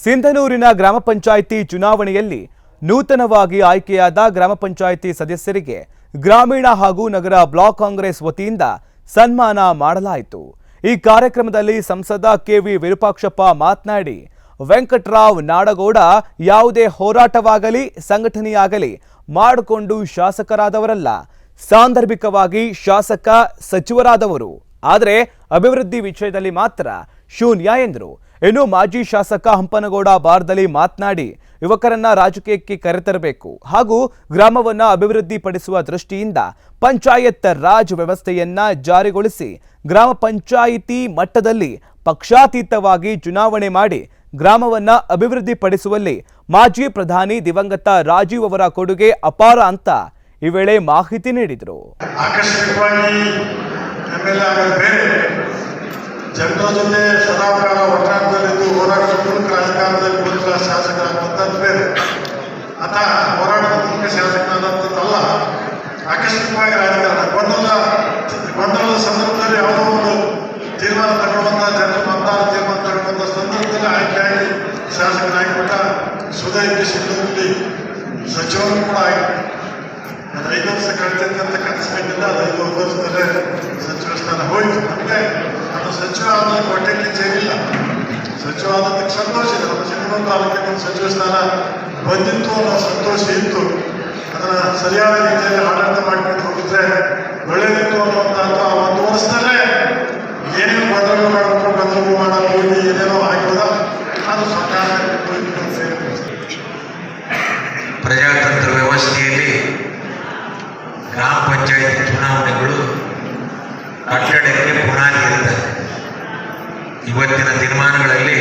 ಸಿಂಧನೂರಿನ ಗ್ರಾಮ ಪಂಚಾಯಿತಿ ಚುನಾವಣೆಯಲ್ಲಿ ನೂತನವಾಗಿ ಆಯ್ಕೆಯಾದ ಗ್ರಾಮ ಪಂಚಾಯಿತಿ ಸದಸ್ಯರಿಗೆ ಗ್ರಾಮೀಣ ಹಾಗೂ ನಗರ ಬ್ಲಾಕ್ ಕಾಂಗ್ರೆಸ್ ವತಿಯಿಂದ ಸನ್ಮಾನ ಮಾಡಲಾಯಿತು. ಈ ಕಾರ್ಯಕ್ರಮದಲ್ಲಿ ಸಂಸದ ಕೆವಿ ವಿರೂಪಾಕ್ಷಪ್ಪ ಮಾತನಾಡಿ, ವೆಂಕಟರಾವ್ ನಾಡಗೌಡ ಯಾವುದೇ ಹೋರಾಟವಾಗಲಿ, ಸಂಘಟನೆಯಾಗಲಿ ಮಾಡಿಕೊಂಡು ಶಾಸಕರಾದವರಲ್ಲ. ಸಾಂದರ್ಭಿಕವಾಗಿ ಶಾಸಕ, ಸಚಿವರಾದವರು. ಆದರೆ ಅಭಿವೃದ್ಧಿ ವಿಷಯದಲ್ಲಿ ಮಾತ್ರ ಶೂನ್ಯ ಎಂದರು. ಇನ್ನು ಮಾಜಿ ಶಾಸಕ ಹಂಪನಗೌಡ ಬಾರ್ದಲಿ ಮಾತನಾಡಿ ಯುವಕರನ್ನ ರಾಜಕೀಯಕ್ಕೆ ಕರೆತರಬೇಕು ಹಾಗೂ ಗ್ರಾಮವನ್ನ ಅಭಿವೃದ್ಧಿಪಡಿಸುವ ದೃಷ್ಟಿಯಿಂದ ಪಂಚಾಯತ್ ರಾಜ್ ವ್ಯವಸ್ಥೆಯನ್ನ ಜಾರಿಗೊಳಿಸಿ ಗ್ರಾಮ ಪಂಚಾಯಿತಿ ಮಟ್ಟದಲ್ಲಿ ಪಕ್ಷಾತೀತವಾಗಿ ಚುನಾವಣೆ ಮಾಡಿ ಗ್ರಾಮವನ್ನ ಅಭಿವೃದ್ಧಿಪಡಿಸುವಲ್ಲಿ ಮಾಜಿ ಪ್ರಧಾನಿ ದಿವಂಗತ ರಾಜೀವ್ ಅವರ ಕೊಡುಗೆ ಅಪಾರ ಅಂತ ಈ ವೇಳೆ ಮಾಹಿತಿ ನೀಡಿದರು. ಜನರ ಜೊತೆ ಸದಾಕಾಲ ಒಟ್ಟಾಟದಲ್ಲಿದ್ದು ಹೋರಾಟದ ಮೂಲಕ ರಾಜಕಾರಣದಲ್ಲಿ ಮೂಲಕ ಶಾಸಕರಾಗುವಂಥದ್ದು ಬೇರೆ. ಆತ ಹೋರಾಟದ ಮೂಲಕ ಶಾಸಕರಾದಂಥದ್ದಲ್ಲ ಆಕಸ್ಮಿಕವಾಗಿ ರಾಜಕಾರಣ. ಗೊಂದಲ ಗೊಂದಲದ ಸಂದರ್ಭದಲ್ಲಿ ಯಾವುದೋ ಒಂದು ತೀರ್ಮಾನ ತಗೊಳ್ಳುವಂಥ ಜನರು ಮತದಾರ ತೀರ್ಮಾನ ತಗೊಳ್ಳುವಂಥ ಸಂದರ್ಭದಲ್ಲಿ ಆಯ್ಕೆಯಾಗಿ ಶಾಸಕರಾಗಿಬಿಟ್ಟ ಸುದೈವಿ ಸಿಂಧೂರಲ್ಲಿ ಸಚಿವರು ಕೂಡ ಆಗಿ ಅದು ಐದು ವರ್ಷ ಕಳಿತೈತೆ ಅಂತ ಕನಸಿಲ್ಲ ಅದು ಐದು ವರ್ಷದಲ್ಲೇ ಸಚಿವ ಸ್ಥಾನ ಹೋಯಿತು. ನಮಗೆ ಅದು ಸಚಿವ ಆದ್ರೆ ಹೊಟ್ಟೆಯಲ್ಲಿ ಸೇರಿಲ್ಲ ಆದದಕ್ಕೆ ಸಂತೋಷ ಇದೆ. ನಮ್ಮ ಸಿಂಧನೂರು ತಾಲೂಕಿಗೆ ಒಂದು ಸಚಿವ ಸ್ಥಾನ ಬಂದಿತ್ತು ಅನ್ನೋ ಸಂತೋಷ ಇತ್ತು. ಅದನ್ನ ಸರಿಯಾದ ರೀತಿಯಲ್ಲಿ ಆಡಳಿತ ಮಾಡ್ಕೊಂಡು ಹೋಗಿದ್ರೆ ಒಳ್ಳೇದಿತ್ತು ಅನ್ನುವಂಥದ್ದು ಆ ಒಂದು ವರ್ಷದಲ್ಲೇ ಏನೇನು ಬದಲು ಮಾಡಬೇಕು ಬದಲು ಮಾಡಬಹುದು ಏನೇನೋ ಆಗಿಲ್ಲ ಅದು ಸರ್ಕಾರ ಪ್ರಜಾತಂತ್ರ ವ್ಯವಸ್ಥೆಯಲ್ಲಿ ಗ್ರಾಮ ಪಂಚಾಯತ್ ಚುನಾವಣೆಗಳು ಕಟ್ಟಡಕ್ಕೆ ಪುನಾದಿ ಇರ್ತದೆ. ಇವತ್ತಿನ ದಿನಮಾನಗಳಲ್ಲಿ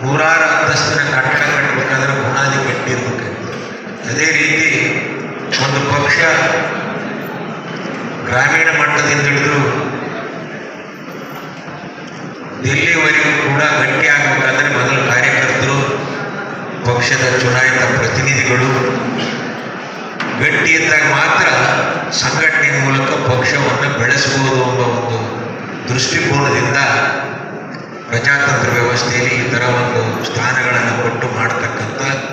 ನೂರಾರು ಅಂತಸ್ತಿನ ಕಟ್ಟಡ ಕಟ್ಟಬೇಕಾದ್ರೆ ಬುನಾದಿ ಕಟ್ಟಿರ್ಬೇಕು. ಅದೇ ರೀತಿ ಒಂದು ಪಕ್ಷ ಗ್ರಾಮೀಣ ಮಟ್ಟದಿಂದ ಹಿಡಿದು ದಿಲ್ಲಿವರೆಗೂ ಕೂಡ ಗಟ್ಟಿ ಆಗಬೇಕಾದ್ರೆ ಮೊದಲು ಕಾರ್ಯಕರ್ತರು, ಪಕ್ಷದ ಚುನಾಯಿತ ಪ್ರತಿನಿಧಿಗಳು ಗಟ್ಟಿ ಇದ್ದಾಗ ಮಾತ್ರ ಸಂಘಟನೆ ಮೂಲಕ ಪಕ್ಷವನ್ನು ಬೆಳೆಸಬಹುದು ಎಂಬ ಒಂದು ದೃಷ್ಟಿಕೋನದಿಂದ ಪ್ರಜಾತಂತ್ರ ವ್ಯವಸ್ಥೆಯಲ್ಲಿ ಈ ಥರ ಒಂದು ಸ್ಥಾನಗಳನ್ನು ಕೊಟ್ಟು ಮಾಡತಕ್ಕಂಥ